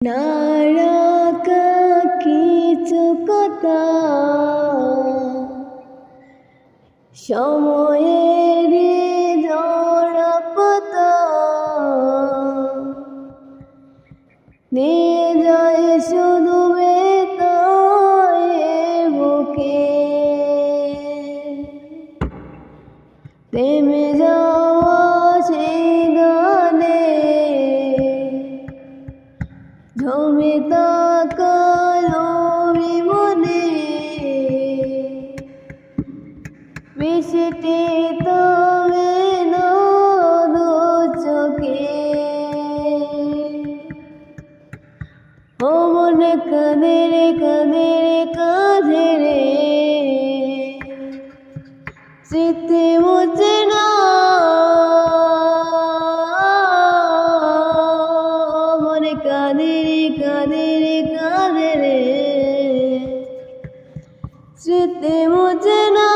নারাকা কিছু কথা সময়ের জড়া পাতা নিয়ে শুধু বুকে থেমে যাওয়া জমে তাকালো মনে বৃষ্টি না দু চোখে। ও মনে কাঁদে রে কাঁদে রে। কাঁদে রে স্মৃতি মুছে কাদের কাদের রে কাঁদে রে কাঁদে স্মৃতি মুছে না